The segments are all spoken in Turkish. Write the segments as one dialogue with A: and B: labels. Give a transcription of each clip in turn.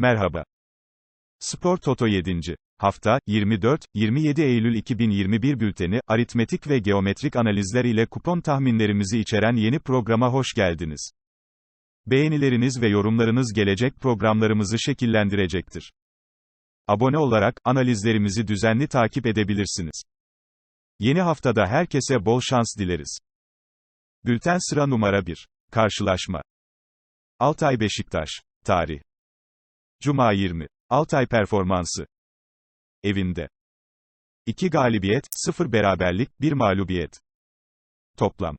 A: Merhaba. Spor Toto 7. Hafta, 24-27 Eylül 2021 bülteni, aritmetik ve geometrik analizler ile kupon tahminlerimizi içeren yeni programa hoş geldiniz. Beğenileriniz ve yorumlarınız gelecek programlarımızı şekillendirecektir. Abone olarak, analizlerimizi düzenli takip edebilirsiniz. Yeni haftada herkese bol şans dileriz. Bülten sıra numara 1. Karşılaşma. Altay Beşiktaş. Tarih. Cuma 20. Altay performansı. Evinde. 2 galibiyet, 0 beraberlik, 1 mağlubiyet. Toplam.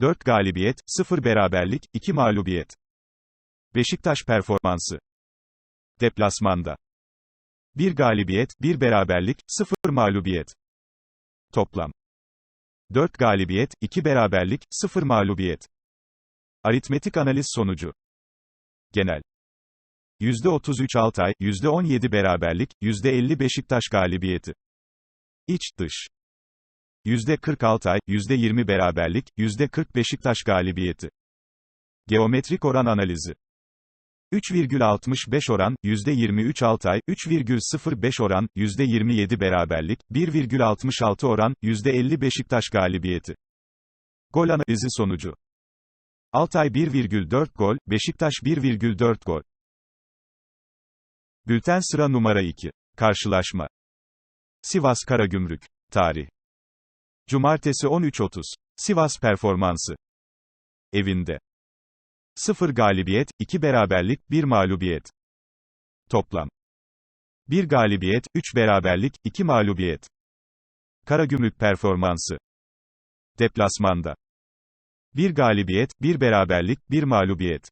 A: 4 galibiyet, 0 beraberlik, 2 mağlubiyet. Beşiktaş performansı. Deplasmanda. 1 galibiyet, 1 beraberlik, 0 mağlubiyet. Toplam. 4 galibiyet, 2 beraberlik, 0 mağlubiyet. Aritmetik analiz sonucu. Genel. %33 Altay, %17 beraberlik, %50 Beşiktaş galibiyeti. İç, dış. %40 Altay, %20 beraberlik, %40 Beşiktaş galibiyeti. Geometrik oran analizi. 3,65 oran, %23 Altay, 3,05 oran, %27 beraberlik, 1,66 oran, %50 Beşiktaş galibiyeti. Gol analizi sonucu. Altay 1,4 gol, Beşiktaş 1,4 gol. Bülten sıra numara 2. Karşılaşma. Sivas Karagümrük. Tarih. Cumartesi 13.30. Sivas performansı. Evinde. 0 galibiyet, 2 beraberlik, 1 mağlubiyet. Toplam. 1 galibiyet, 3 beraberlik, 2 mağlubiyet. Karagümrük performansı. Deplasmanda. 1 galibiyet, 1 beraberlik, 1 mağlubiyet.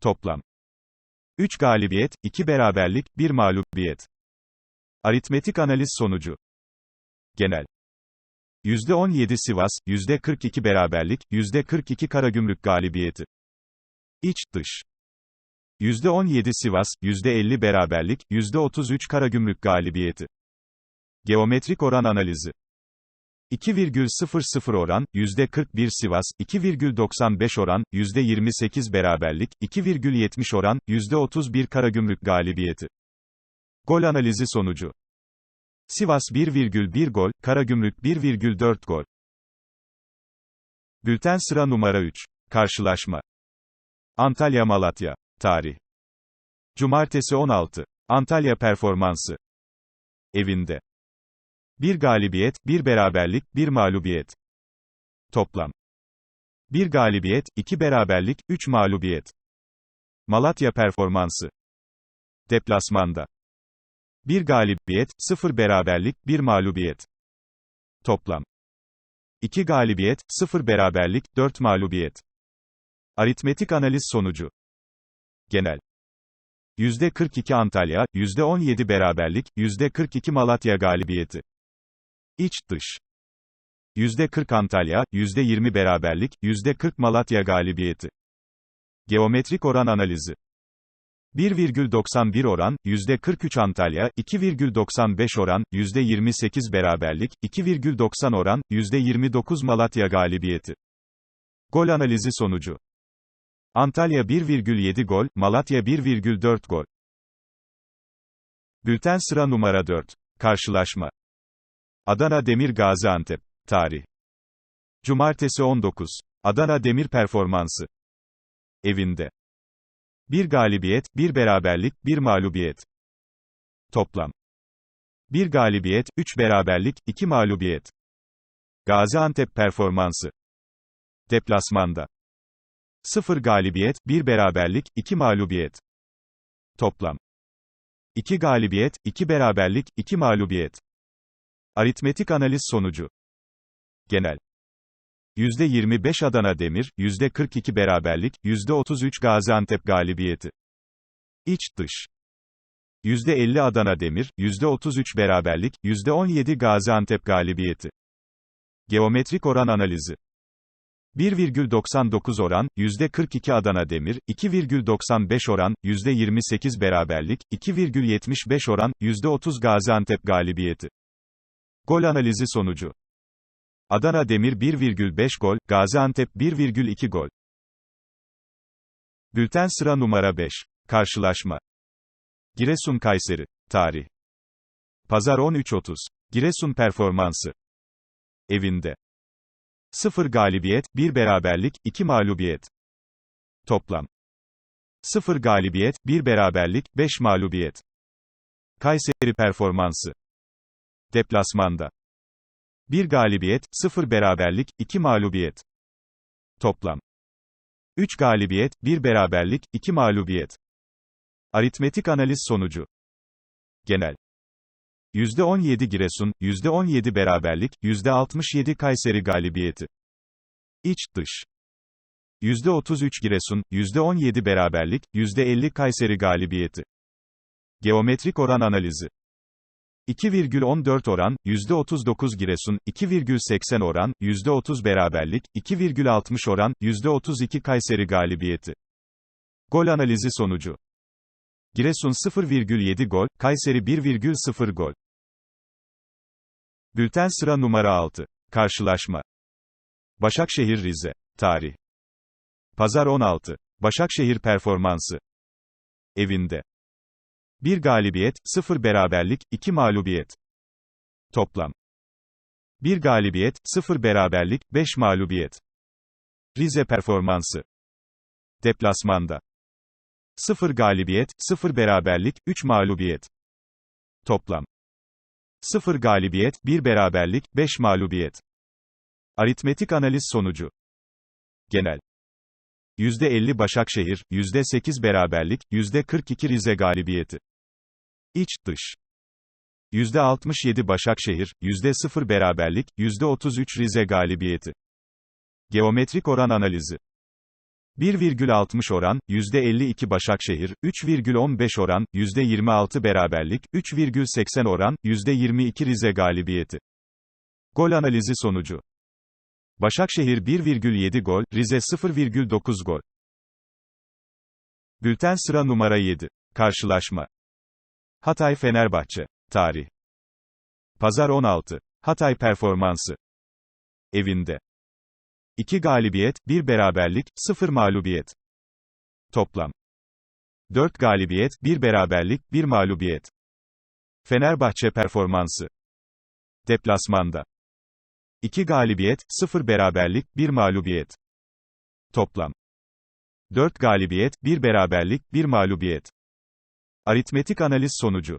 A: Toplam. 3 galibiyet, 2 beraberlik, 1 mağlubiyet. Aritmetik analiz sonucu. Genel. %17 Sivas, %42 beraberlik, %42 Karagümrük galibiyeti. İç, dış. %17 Sivas, %50 beraberlik, %33 Karagümrük galibiyeti. Geometrik oran analizi. 2,00 oran, %41 Sivas, 2,95 oran, %28 beraberlik, 2,70 oran, %31 Karagümrük galibiyeti. Gol analizi sonucu. Sivas 1,1 gol, Karagümrük 1,4 gol. Bülten sıra numara 3. Karşılaşma. Antalya Malatya. Tarih. Cumartesi 16. Antalya performansı. Evinde. 1 galibiyet, 1 beraberlik, 1 mağlubiyet. Toplam. 1 galibiyet, 2 beraberlik, 3 mağlubiyet. Malatya performansı. Deplasmanda. 1 galibiyet, 0 beraberlik, 1 mağlubiyet. Toplam. 2 galibiyet, 0 beraberlik, 4 mağlubiyet. Aritmetik analiz sonucu. Genel. %42 Antalya, %17 beraberlik, %42 Malatya galibiyeti. İç, dış. %40 Antalya, %20 beraberlik, %40 Malatya galibiyeti. Geometrik oran analizi. 1,91 oran, %43 Antalya, 2,95 oran, %28 beraberlik, 2,90 oran, %29 Malatya galibiyeti. Gol analizi sonucu. Antalya 1,7 gol, Malatya 1,4 gol. Bülten sıra numara 4. Karşılaşma. Adana Demir Gaziantep. Tarih. Cumartesi 19. Adana Demir performansı. Evinde. 1 galibiyet, 1 beraberlik, 1 mağlubiyet. Toplam. 1 galibiyet, 3 beraberlik, 2 mağlubiyet. Gaziantep performansı. Deplasmanda. 0 galibiyet, 1 beraberlik, 2 mağlubiyet. Toplam. 2 galibiyet, 2 beraberlik, 2 mağlubiyet. Aritmetik analiz sonucu. Genel. %25 Adana Demir, %42 beraberlik, %33 Gaziantep galibiyeti. İç, dış. %50 Adana Demir, %33 beraberlik, %17 Gaziantep galibiyeti. Geometrik oran analizi. 1,99 oran, %42 Adana Demir, 2,95 oran, %28 beraberlik, 2,75 oran, %30 Gaziantep galibiyeti. Gol analizi sonucu. Adana Demir 1,5 gol, Gaziantep 1,2 gol. Bülten sıra numara 5. Karşılaşma. Giresun Kayseri. Tarih. Pazar 13.30. Giresun performansı. Evinde. 0 galibiyet, 1 beraberlik, 2 mağlubiyet. Toplam. 0 galibiyet, 1 beraberlik, 5 mağlubiyet. Kayseri performansı. Deplasmanda. 1 galibiyet, 0 beraberlik, 2 mağlubiyet. Toplam. 3 galibiyet, 1 beraberlik, 2 mağlubiyet. Aritmetik analiz sonucu. Genel. %17 Giresun, %17 beraberlik, %67 Kayseri galibiyeti. İç, dış. %33 Giresun, %17 beraberlik, %50 Kayseri galibiyeti. Geometrik oran analizi. 2,14 oran, %39 Giresun, 2,80 oran, %30 beraberlik, 2,60 oran, %32 Kayseri galibiyeti. Gol analizi sonucu. Giresun 0,7 gol, Kayseri 1,0 gol. Bülten sıra numara 6. Karşılaşma. Başakşehir Rize. Tarih. Pazar 16. Başakşehir performansı. Evinde. 1 galibiyet, 0 beraberlik, 2 mağlubiyet. Toplam. 1 galibiyet, 0 beraberlik, 5 mağlubiyet. Rize performansı. Deplasmanda. 0 galibiyet, 0 beraberlik, 3 mağlubiyet. Toplam. 0 galibiyet, 1 beraberlik, 5 mağlubiyet. Aritmetik analiz sonucu. Genel. %50 Başakşehir, %8 beraberlik, %42 Rize galibiyeti. İç, dış. %67 Başakşehir, %0 beraberlik, %33 Rize galibiyeti. Geometrik oran analizi. 1,60 oran, %52 Başakşehir, 3,15 oran, %26 beraberlik, 3,80 oran, %22 Rize galibiyeti. Gol analizi sonucu. Başakşehir 1,7 gol, Rize 0,9 gol. Bülten sıra numara 7. Karşılaşma. Hatay Fenerbahçe. Tarih. Pazar 16. Hatay performansı. Evinde. 2 galibiyet, 1 beraberlik, 0 mağlubiyet. Toplam. 4 galibiyet, 1 beraberlik, 1 mağlubiyet. Fenerbahçe performansı. Deplasmanda. 2 galibiyet, 0 beraberlik, 1 mağlubiyet. Toplam. 4 galibiyet, 1 beraberlik, 1 mağlubiyet. Aritmetik analiz sonucu.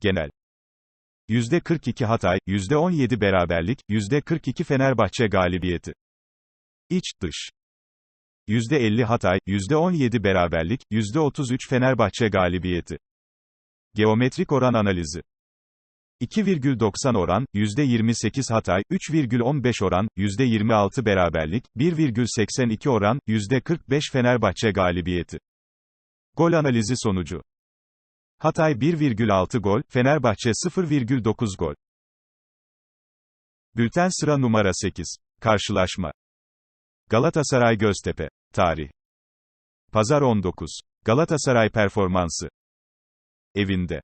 A: Genel. %42 Hatay, %17 beraberlik, %42 Fenerbahçe galibiyeti. İç, dış. %50 Hatay, %17 beraberlik, %33 Fenerbahçe galibiyeti. Geometrik oran analizi. 2,90 oran, %28 Hatay, 3,15 oran, %26 beraberlik, 1,82 oran, %45 Fenerbahçe galibiyeti. Gol analizi sonucu. Hatay 1,6 gol, Fenerbahçe 0,9 gol. Bülten sıra numara 8. Karşılaşma. Galatasaray Göztepe. Tarih. Pazar 19. Galatasaray performansı. Evinde.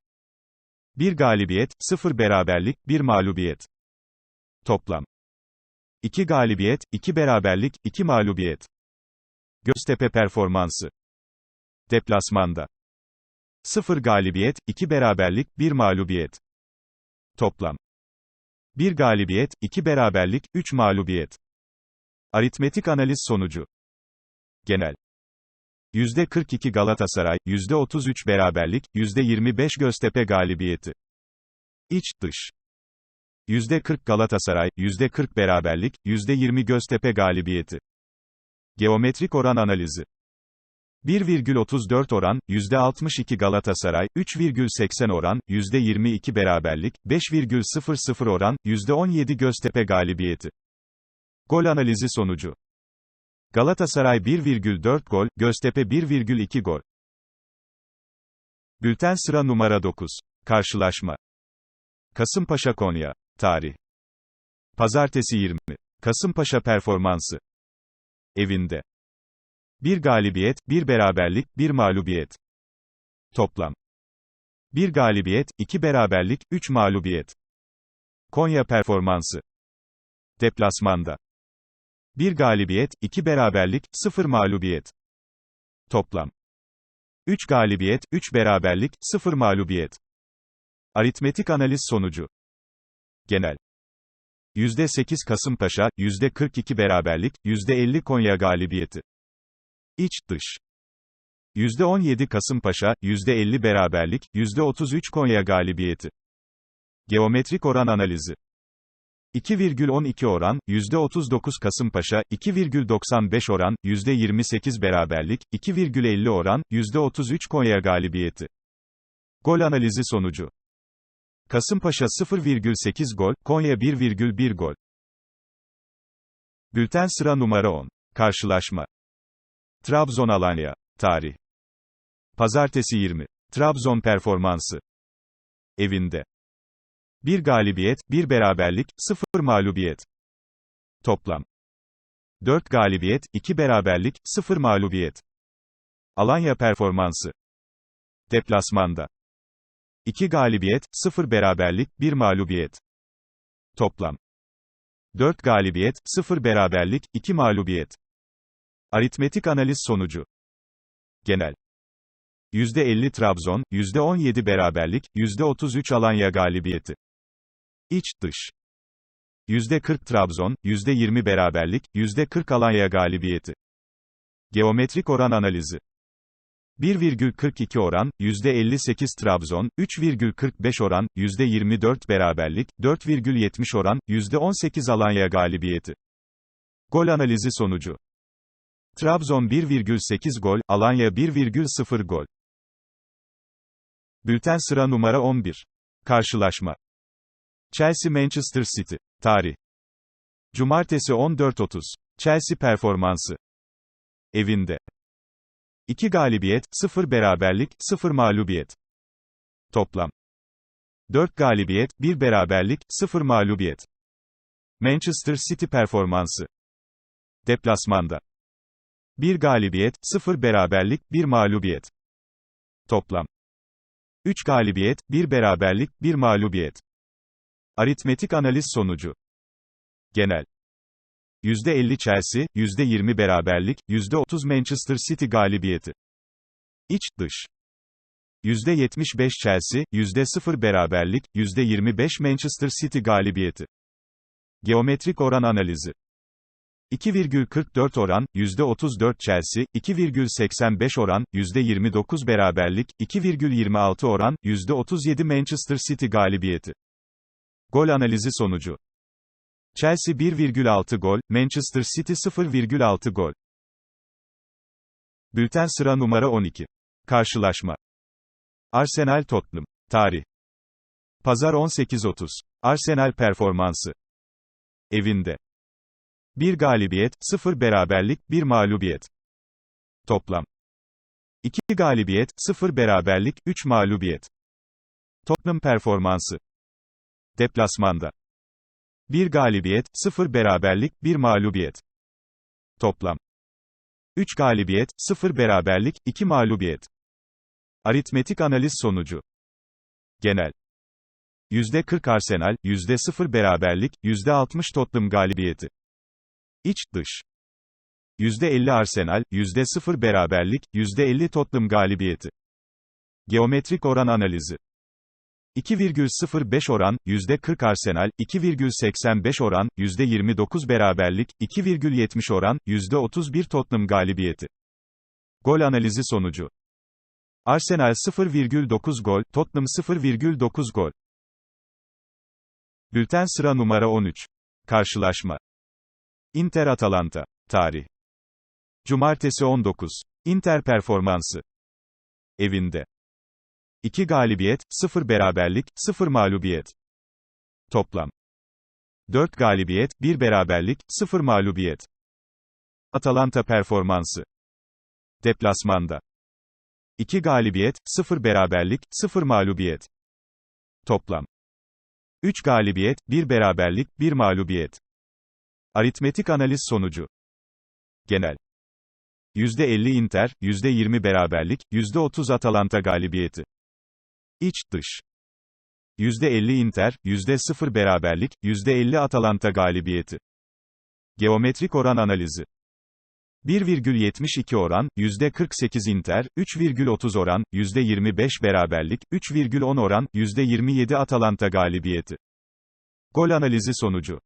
A: 1 galibiyet, 0 beraberlik, 1 mağlubiyet. Toplam. 2 galibiyet, 2 beraberlik, 2 mağlubiyet. Göztepe performansı. Deplasmanda. 0 galibiyet, 2 beraberlik, 1 mağlubiyet. Toplam. 1 galibiyet, 2 beraberlik, 3 mağlubiyet. Aritmetik analiz sonucu. Genel. %42 Galatasaray, %33 beraberlik, %25 Göztepe galibiyeti. İç, dış. %40 Galatasaray, %40 beraberlik, %20 Göztepe galibiyeti. Geometrik oran analizi. 1,34 oran, %62 Galatasaray, 3,80 oran, %22 beraberlik, 5,00 oran, %17 Göztepe galibiyeti. Gol analizi sonucu. Galatasaray 1,4 gol, Göztepe 1,2 gol. Bülten sıra numara 9. Karşılaşma. Kasımpaşa Konya. Tarih. Pazartesi 20. Kasımpaşa performansı. Evinde. 1 galibiyet, 1 beraberlik, 1 mağlubiyet. Toplam. 1 galibiyet, 2 beraberlik, 3 mağlubiyet. Konya performansı. Deplasmanda. 1 galibiyet, 2 beraberlik, 0 mağlubiyet. Toplam. 3 galibiyet, 3 beraberlik, 0 mağlubiyet. Aritmetik analiz sonucu. Genel. %8 Kasımpaşa, %42 beraberlik, %50 Konya galibiyeti. İç, dış. %17 Kasımpaşa, %50 beraberlik, %33 Konya galibiyeti. Geometrik oran analizi. 2,12 oran, %39 Kasımpaşa, 2,95 oran, %28 beraberlik, 2,50 oran, %33 Konya galibiyeti. Gol analizi sonucu. Kasımpaşa 0,8 gol, Konya 1,1 gol. Bülten sıra numara 10. Karşılaşma. Trabzon Alanya. Tarih. Pazartesi 20. Trabzon performansı. Evinde. 1 galibiyet, 1 beraberlik, 0 mağlubiyet. Toplam. 4 galibiyet, 2 beraberlik, 0 mağlubiyet. Alanya performansı. Deplasmanda. 2 galibiyet, 0 beraberlik, 1 mağlubiyet. Toplam. 4 galibiyet, 0 beraberlik, 2 mağlubiyet. Aritmetik analiz sonucu. Genel. %50 Trabzon, %17 beraberlik, %33 Alanya galibiyeti. İç, dış. %40 Trabzon, %20 beraberlik, %40 Alanya galibiyeti. Geometrik oran analizi. 1,42 oran, %58 Trabzon, 3,45 oran, %24 beraberlik, 4,70 oran, %18 Alanya galibiyeti. Gol analizi sonucu. Trabzon 1,8 gol, Alanya 1,0 gol. Bülten sıra numara 11. Karşılaşma. Chelsea-Manchester City. Tarih. Cumartesi 14.30. Chelsea performansı. Evinde. 2 galibiyet, 0 beraberlik, 0 mağlubiyet. Toplam. 4 galibiyet, 1 beraberlik, 0 mağlubiyet. Manchester City performansı. Deplasmanda. 1 galibiyet, 0 beraberlik, 1 mağlubiyet. Toplam. 3 galibiyet, 1 beraberlik, 1 mağlubiyet. Aritmetik analiz sonucu. Genel. %50 Chelsea, %20 beraberlik, %30 Manchester City galibiyeti. İç, dış. %75 Chelsea, %0 beraberlik, %25 Manchester City galibiyeti. Geometrik oran analizi. 2,44 oran, %34 Chelsea, 2,85 oran, %29 beraberlik, 2,26 oran, %37 Manchester City galibiyeti. Gol analizi sonucu. Chelsea 1,6 gol, Manchester City 0,6 gol. Bülten sıra numara 12. Karşılaşma. Arsenal Tottenham. Tarih. Pazar 18.30. Arsenal performansı. Evinde. 1 galibiyet, 0 beraberlik, 1 mağlubiyet. Toplam. 2 galibiyet, 0 beraberlik, 3 mağlubiyet. Tottenham performansı. Deplasmanda. 1 galibiyet, 0 beraberlik, 1 mağlubiyet. Toplam. 3 galibiyet, 0 beraberlik, 2 mağlubiyet. Aritmetik analiz sonucu. Genel. %40 Arsenal, %0 beraberlik, %60 Tottenham galibiyeti. İç, dış. %50 Arsenal, %0 beraberlik, %50 Tottenham galibiyeti. Geometrik oran analizi. 2,05 oran, %40 Arsenal, 2,85 oran, %29 beraberlik, 2,70 oran, %31 Tottenham galibiyeti. Gol analizi sonucu. Arsenal 0,9 gol, Tottenham 0,9 gol. Bülten sıra numara 13. Karşılaşma. Inter Atalanta. Tarih. Cumartesi 19. Inter performansı. Evinde. 2 galibiyet, 0 beraberlik, 0 mağlubiyet. Toplam. 4 galibiyet, 1 beraberlik, 0 mağlubiyet. Atalanta performansı. Deplasmanda. 2 galibiyet, 0 beraberlik, 0 mağlubiyet. Toplam. 3 galibiyet, 1 beraberlik, 1 mağlubiyet. Aritmetik analiz sonucu. Genel. %50 Inter, %20 beraberlik, %30 Atalanta galibiyeti. İç, dış. %50 Inter, %0 beraberlik, %50 Atalanta galibiyeti. Geometrik oran analizi. 1,72 oran, %48 Inter, 3,30 oran, %25 beraberlik, 3,10 oran, %27 Atalanta galibiyeti. Gol analizi sonucu.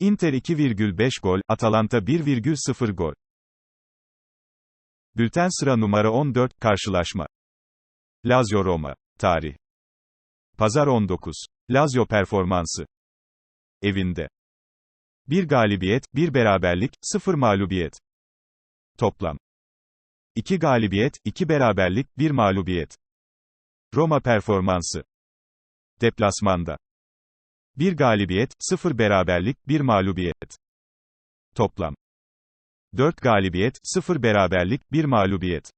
A: Inter 2,5 gol, Atalanta 1,0 gol. Bülten sıra numara 14, karşılaşma. Lazio Roma. Tarih. Pazar 19. Lazio performansı. Evinde. Bir galibiyet, bir beraberlik, sıfır mağlubiyet. Toplam. 2 galibiyet, 2 beraberlik, 1 mağlubiyet. Roma performansı. Deplasmanda. 1 galibiyet, 0 beraberlik, 1 mağlubiyet. Toplam. 4 galibiyet, 0 beraberlik, 1 mağlubiyet.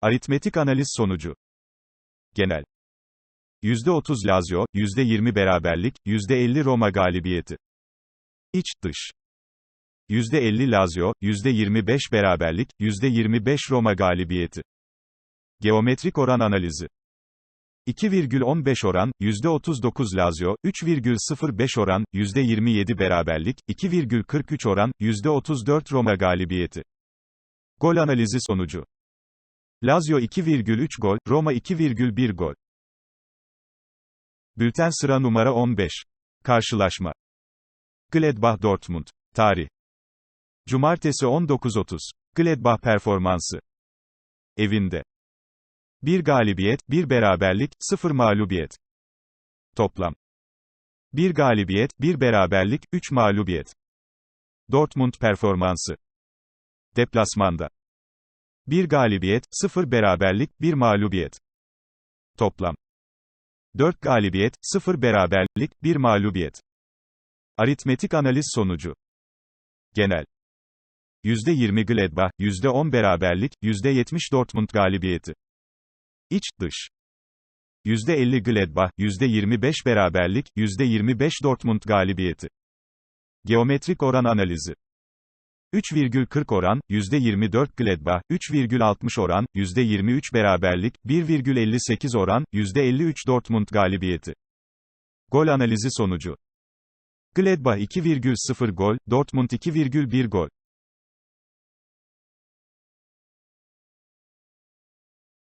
A: Aritmetik analiz sonucu. Genel. %30 Lazio, %20 beraberlik, %50 Roma galibiyeti. İç, dış. %50 Lazio, %25 beraberlik, %25 Roma galibiyeti. Geometrik oran analizi. 2,15 oran, %39 Lazio, 3,05 oran, %27 beraberlik, 2,43 oran, %34 Roma galibiyeti. Gol analizi sonucu. Lazio 2,3 gol, Roma 2,1 gol. Bülten sıra numara 15. Karşılaşma. Gladbach Dortmund. Tarih. Cumartesi 19.30. Gladbach performansı. Evinde. Bir galibiyet, bir beraberlik, sıfır mağlubiyet. Toplam. Bir galibiyet, bir beraberlik, üç mağlubiyet. Dortmund performansı. Deplasmanda. Bir galibiyet, sıfır beraberlik, bir mağlubiyet. Toplam. 4 galibiyet, 0 beraberlik, 1 mağlubiyet. Aritmetik analiz sonucu. Genel. %20 Gladbach, %10 beraberlik, %70 Dortmund galibiyeti. İç, dış. %50 Gladbach, %25 beraberlik, %25 Dortmund galibiyeti. Geometrik oran analizi. 3,40 oran, %24 Gladbach, 3,60 oran, %23 beraberlik, 1,58 oran, %53 Dortmund galibiyeti. Gol analizi sonucu. Gladbach 2,0 gol, Dortmund 2,1 gol.